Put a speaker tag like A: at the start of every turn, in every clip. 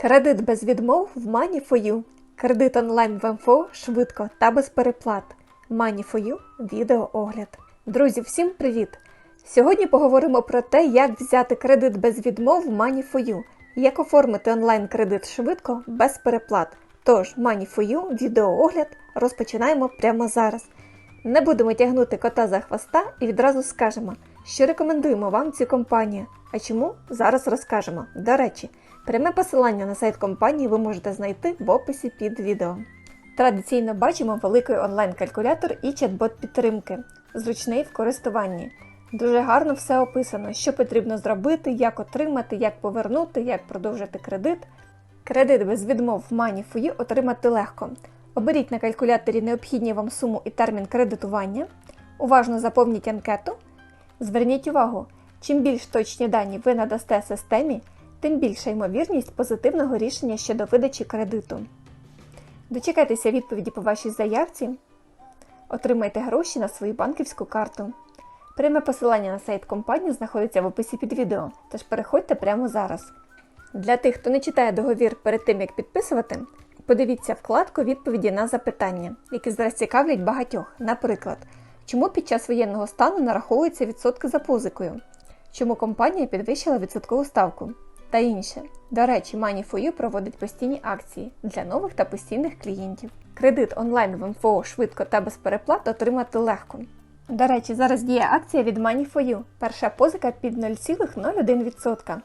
A: Кредит без відмов в Money4U. Кредит онлайн в МФО швидко та без переплат. Money4U – відеоогляд. Друзі, всім привіт! Сьогодні поговоримо про те, як взяти кредит без відмов в Money4U, як оформити онлайн-кредит швидко без переплат. Тож, Money4U, відеоогляд розпочинаємо прямо зараз. Не будемо тягнути кота за хвоста і відразу скажемо, що рекомендуємо вам цю компанію. А чому зараз розкажемо. До речі, пряме посилання на сайт компанії ви можете знайти в описі під відео. Традиційно бачимо великий онлайн-калькулятор і чат-бот підтримки, зручний в користуванні. Дуже гарно все описано, що потрібно зробити, як отримати, як повернути, як продовжити кредит. Кредит без відмов в Money4U отримати легко. Оберіть на калькуляторі необхідні вам суму і термін кредитування. Уважно заповніть анкету. Зверніть увагу, чим більш точні дані ви надасте системі, тим більша ймовірність позитивного рішення щодо видачі кредиту. Дочекайтеся відповіді по вашій заявці. Отримайте гроші на свою банківську карту. Пряме посилання на сайт компанії знаходиться в описі під відео, тож переходьте прямо зараз. Для тих, хто не читає договір перед тим, як підписувати, подивіться вкладку відповіді на запитання, які зараз цікавлять багатьох. Наприклад, чому під час воєнного стану нараховуються відсотки за позикою, чому компанія підвищила відсоткову ставку та інше. До речі, Money4U проводить постійні акції для нових та постійних клієнтів. Кредит онлайн в МФО швидко та без переплат отримати легко. До речі, зараз діє акція від Money4U. Перша позика під 0,01%.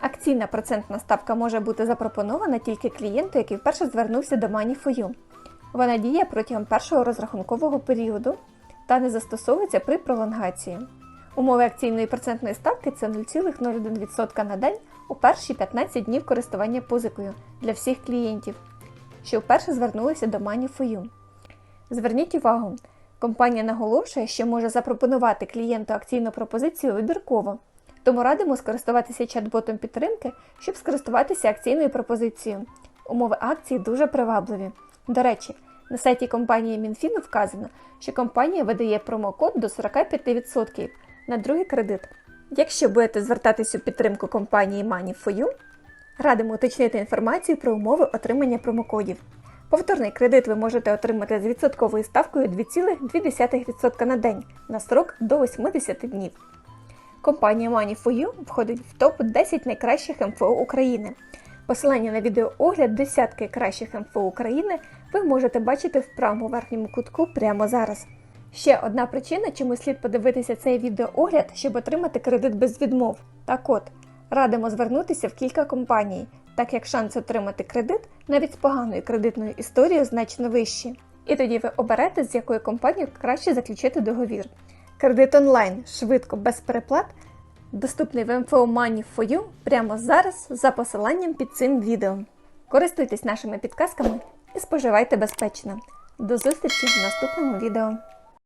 A: Акційна процентна ставка може бути запропонована тільки клієнту, який вперше звернувся до Money4U. Вона діє протягом першого розрахункового періоду та не застосовується при пролонгації. Умови акційної процентної ставки це 0,01% на день у перші 15 днів користування позикою для всіх клієнтів, що вперше звернулися до Money4U. Зверніть увагу, компанія наголошує, що може запропонувати клієнту акційну пропозицію вибірково, тому радимо скористуватися чат-ботом підтримки, щоб скористуватися акційною пропозицією. Умови акції дуже привабливі. До речі, на сайті компанії Мінфіну вказано, що компанія видає промокод до 45% на другий кредит. Якщо будете звертатись у підтримку компанії Money4U, радимо уточнити інформацію про умови отримання промокодів. Повторний кредит ви можете отримати з відсотковою ставкою 2,2% на день на срок до 80 днів. Компанія Money4U входить в топ-10 найкращих МФО України. Посилання на відеоогляд десятки кращих МФО України ви можете бачити в правому верхньому кутку прямо зараз. Ще одна причина, чому слід подивитися цей відеоогляд, щоб отримати кредит без відмов. Так от, радимо звернутися в кілька компаній, так як шанс отримати кредит навіть з поганою кредитною історією значно вищі. І тоді ви оберете, з якою компанією краще заключити договір. Кредит онлайн швидко без переплат доступний в МФО Money4U прямо зараз за посиланням під цим відео. Користуйтесь нашими підказками і споживайте безпечно. До зустрічі в наступному відео.